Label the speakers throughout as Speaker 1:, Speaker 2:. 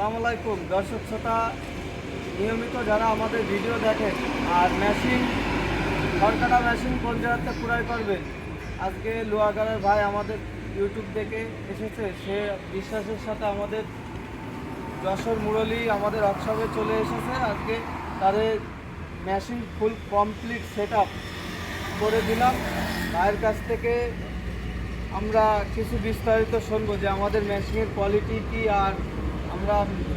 Speaker 1: সালাম আলাইকুম। দর্শক শ্রোতা, নিয়মিত যারা আমাদের ভিডিও দেখেন, আর মেশিন সরকারা মেশিন কোন জায়গাতে ক্রয় করবেন আজকে লোয়াগাড়ের ভাই আমাদের ইউটিউব দেখে এসেছে। সে বিশ্বাসের সাথে আমাদের যশোর মুরলী আমাদের ওয়ার্কশপে চলে এসেছে। আজকে তাদের মেশিন ফুল কমপ্লিট সেট করে দিলাম। ভাইয়ের কাছ থেকে আমরা কিছু বিস্তারিত শুনব যে আমাদের মেশিনের কোয়ালিটি কি আর আমরা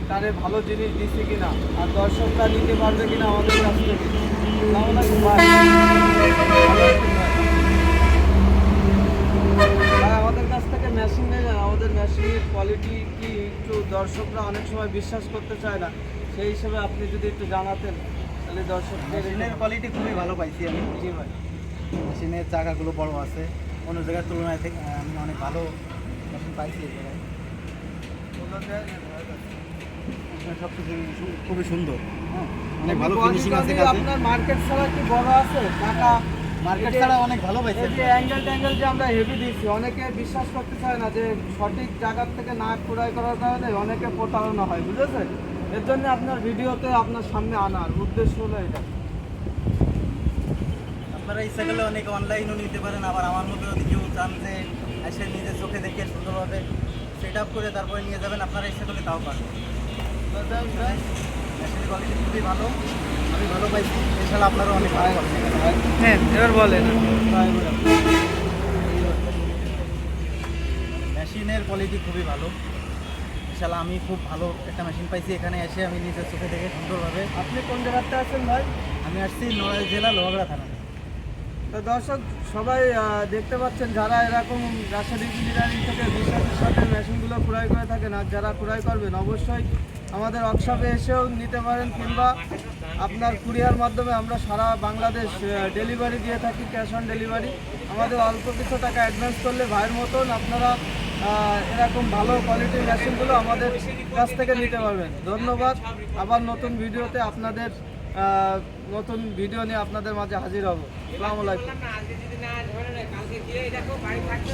Speaker 1: তারে ভালো জিনিস দিচ্ছি কিনা আর দর্শকরা নিতে পারবে কিনা আমাদের কাছ থেকে। আমাদের কাছ থেকে মেশিন নেবেন আমাদের মেশিনের কোয়ালিটি কি একটু দর্শকরা অনেক সময় বিশ্বাস করতে চায় না। সেই হিসেবে আপনি যদি একটু জানাতেন তাহলে দর্শকদের
Speaker 2: মেশিনের কোয়ালিটি খুবই ভালো পাইছি আমি।
Speaker 1: জি ভাই।
Speaker 2: মেশিনের চাকাগুলো বড় আছে। অন্য জায়গার তুলনায় থেকে আমি অনেক ভালো মেশিন পাইছি এই জায়গায়। খুবই সুন্দর। হ্যাঁ। অনেক ভালো ফিনিশিং আছে কাছে
Speaker 1: আপনার মার্কেট ছাড়া কি বড় আছে টাকা
Speaker 2: মার্কেট ছাড়া অনেক ভালো পাইছি
Speaker 1: এই যে অ্যাঙ্গেল ট্যাঙ্গেল যে আমরা হেভি দিচ্ছি অনেকে বিশ্বাস করতে চায় না যে সঠিক জায়গার থেকে না ক্রয় করার কারণে অনেকে প্রতারণা হয় বুঝেছেন? এর জন্য আপনার ভিডিওতে আপনার সামনে আনার উদ্দেশ্য হলো এটা।
Speaker 2: আপনারা ইচ্ছা করলে অনেকে অনলাইনও নিতে পারেন আবার আমার মতো যদি কেউ চান যে এসে নিজের চোখে দেখে সুন্দরভাবে সেট আপ করে তারপরে নিয়ে যাবেন আপনারা ইচ্ছা করলে তাও পারেন মেশিনের কোয়ালিটি খুবই ভালো আমি ভালো পাইছি। এছাড়া আপনারা অনেক ভালো
Speaker 1: হ্যাঁ এবার বলেন।
Speaker 2: মেশিনের কোয়ালিটি খুবই ভালো। ইনশাল্লাহ আমি খুব ভালো একটা মেশিন পাইছি এখানে এসে আমি নিজের চোখে দেখে সুন্দরভাবে
Speaker 1: আপনি কোন জায়গাতে আছেন ভাই?
Speaker 2: আমি আসছি নড়াইল জেলা লোহাগড়া থানা
Speaker 1: দর্শক, সবাই দেখতে পাচ্ছেন যারা এরকম রাসায়নিক ইঞ্জিনিয়ারিং থেকে বিশ্বাসের সাথে মেশিনগুলো ক্রয় করে থাকেন আর যারা ক্রয় করবেন, অবশ্যই আমাদের ওয়ার্কশপে এসেও নিতে পারেন কিংবা আপনার কুরিয়ার মাধ্যমে আমরা সারা বাংলাদেশ ডেলিভারি দিয়ে থাকি ক্যাশ অন ডেলিভারি আমাদের অল্প কিছু টাকা অ্যাডভান্স করলে ভাইয়ের মতন আপনারা এরকম ভালো কোয়ালিটির মেশিনগুলো আমাদের কাছ থেকে নিতে পারবেন। ধন্যবাদ। আবার নতুন ভিডিওতে আপনাদের নতুন ভিডিও নিয়ে আপনাদের মাঝে হাজির হব। আসসালামু আলাইকুম।
Speaker 3: কালকে গিয়ে দেখো বাড়ি থাকতে